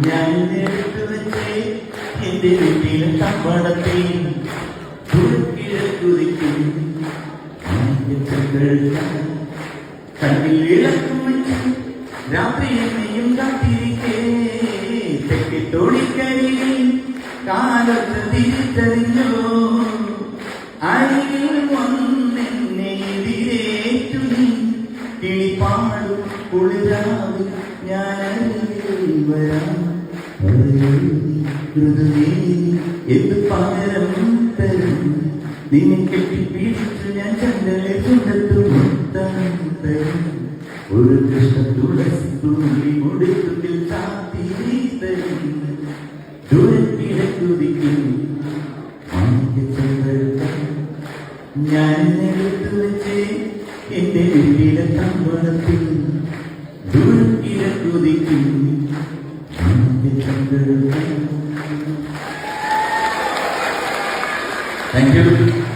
ഞാൻ എടുത്തു വെച്ചേ എന്റെ വീട്ടിലെ തമ്പടത്തിൽ കുതിക്കും കണ്ണിൽ വിളക്കും വെച്ച് രാത്രിയിൽ നീയും കാത്തിരിക്കേ തെക്കിട്ടോടിക്കരിയിൽ കാലത്ത് തിരിച്ചറിഞ്ഞോ അരികിൽ വന്നെന്നെ എതിരേറ്റു നീ കിളിപ്പാടും കുളിരാവ് ഞാൻ വരാം. എന്ത് പകരം തരും? നിന്നെ കെട്ടിപ്പിടിച്ചു ഞാൻ ചന്ദ്രനെ സുണ്ടത്തു മുത്തം തരും. ഒരു കൃഷ്ണ തുളസി തുള്ളി മുടിത്തുണ്ടിൽ ചാത്തി തരും. ദൂരക്കിടക്കുതിക്കും ഞാൻ എടുത്തു വെച്ച് എന്റെ വീട്ടിലെ തമ്പളത്തിൽ ദൂരക്കിടക്കുതിക്കും താങ്ക് യു